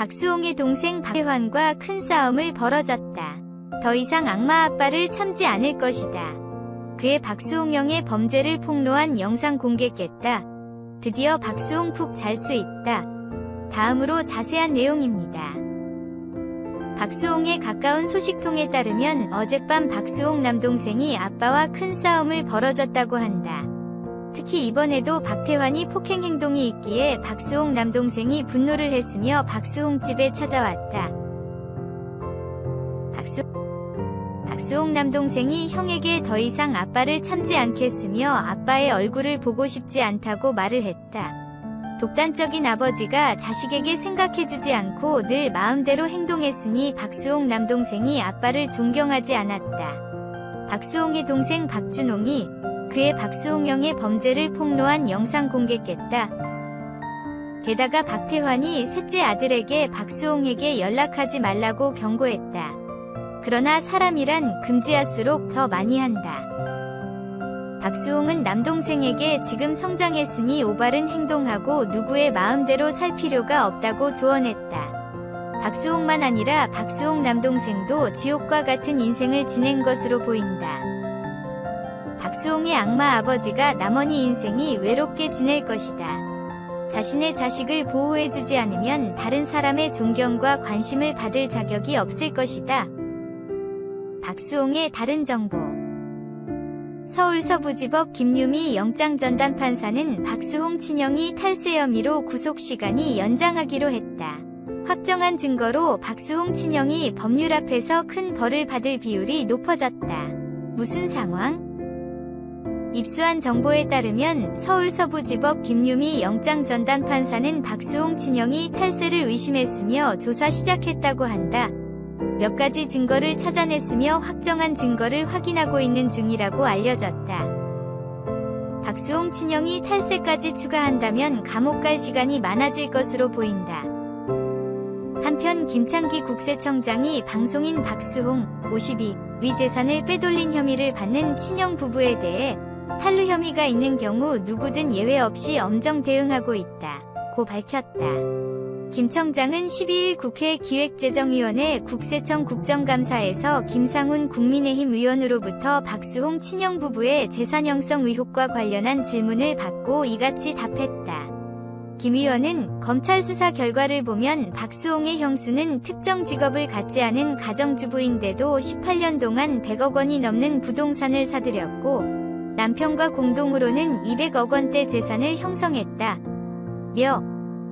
박수홍의 동생 박혜환과 큰 싸움을 벌어졌다. 더 이상 악마 아빠를 참지 않을 것이다. 그의 박수홍 형의 범죄를 폭로한 영상 공개겠다. 드디어 박수홍 푹 잘 수 있다. 다음으로 자세한 내용입니다. 박수홍의 가까운 소식통에 따르면 어젯밤 박수홍 남동생이 아빠와 큰 싸움을 벌어졌다고 한다. 특히 이번에도 박태환이 폭행 행동이 있기에 박수홍 남동생이 분노를 했으며 박수홍 집에 찾아왔다. 박수, 박수홍 남동생이 형에게 더 이상 아빠를 참지 않겠으며 아빠의 얼굴을 보고 싶지 않다고 말을 했다. 독단적인 아버지가 자식에게 생각해주지 않고 늘 마음대로 행동했으니 박수홍 남동생이 아빠를 존경하지 않았다. 박수홍의 동생 박준홍이 그의 박수홍 형의 범죄를 폭로한 영상 공개했다. 게다가 박태환이 셋째 아들에게 박수홍에게 연락하지 말라고 경고했다. 그러나 사람이란 금지할수록 더 많이 한다. 박수홍은 남동생에게 지금 성장했으니 오바른 행동하고 누구의 마음대로 살 필요가 없다고 조언했다. 박수홍만 아니라 박수홍 남동생도 지옥과 같은 인생을 지낸 것으로 보인다. 박수홍의 악마 아버지가 남원이 인생이 외롭게 지낼 것이다. 자신의 자식을 보호해주지 않으면 다른 사람의 존경과 관심을 받을 자격이 없을 것이다. 박수홍의 다른 정보 서울서부지법 김유미 영장전담 판사는 박수홍 친형이 탈세 혐의로 구속시간이 연장하기로 했다. 확정한 증거로 박수홍 친형이 법률 앞에서 큰 벌을 받을 비율이 높아졌다. 무슨 상황? 입수한 정보에 따르면 서울 서부지법 김유미 영장 전담 판사는 박수홍 친형이 탈세를 의심했으며 조사 시작했다고 한다. 몇 가지 증거를 찾아냈으며 확정한 증거를 확인하고 있는 중이라고 알려졌다. 박수홍 친형이 탈세까지 추가한다면 감옥 갈 시간이 많아질 것으로 보인다. 한편 김창기 국세청장이 방송인 박수홍 52, 위 재산을 빼돌린 혐의를 받는 친형 부부에 대해 탈루 혐의가 있는 경우 누구든 예외 없이 엄정 대응하고 있다. 고 밝혔다. 김 청장은 12일 국회 기획재정위원회 국세청 국정감사에서 김상훈 국민의힘 의원으로부터 박수홍 친형 부부의 재산 형성 의혹과 관련한 질문을 받고 이같이 답했다. 김 의원은 검찰 수사 결과를 보면 박수홍의 형수는 특정 직업을 갖지 않은 가정주부인데도 18년 동안 100억 원이 넘는 부동산을 사들였고 남편과 공동으로는 200억 원대 재산을 형성했다. 며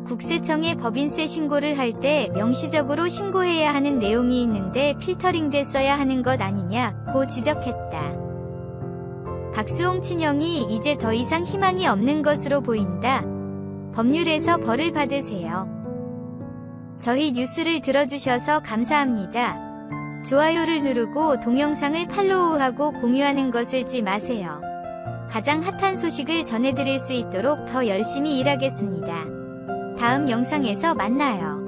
국세청에 법인세 신고를 할 때 명시적으로 신고해야 하는 내용이 있는데 필터링 됐어야 하는 것 아니냐고 지적했다. 박수홍 친형이 이제 더 이상 희망이 없는 것으로 보인다. 법률에서 벌을 받으세요. 저희 뉴스를 들어주셔서 감사합니다. 좋아요를 누르고 동영상을 팔로우하고 공유하는 것을 잊지 마세요. 가장 핫한 소식을 전해드릴 수 있도록 더 열심히 일하겠습니다. 다음 영상에서 만나요.